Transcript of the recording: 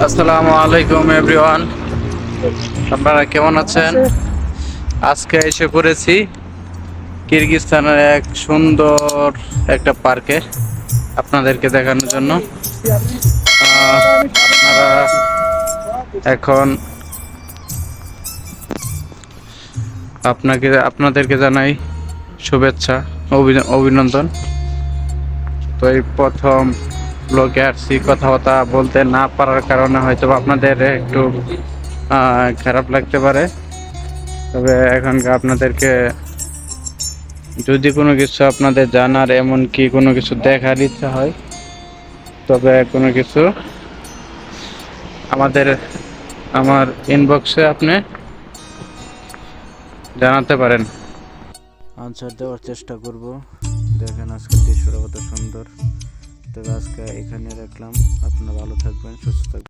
আসসালামু আলাইকুম এভরিওয়ান আপনারা কেমন আছেন? আজকে এসে পড়েছি কিরগিজস্তানের এক সুন্দর একটা পার্কে আপনাদেরকে দেখানোর জন্য। আপনারা এখন আপনাকে আপনাদেরকে জানাই শুভেচ্ছা অভি- অভিনন্দন। তো এই প্রথম ব্লগে আসছি কথাবার্তা বলতে না পারার কারণে হয়তো আপনাদের একটু খারাপ লাগতে পারে। তবে এখন আপনাদেরকে যদি কোনো কিছু আপনাদের জানার এমন কি কোনো কিছু দেখার ইচ্ছা হয়, তবে কোনো কিছু আমাদের, আমার ইনবক্সে আপনি জানাতে পারেন। আনসার দেওয়ার চেষ্টা করব। দেখেন আজকে দৃশ্যটা কত সুন্দর। তবে এখানে রাখলাম। আপনারা ভালো থাকবেন সুস্থ থাকবেন।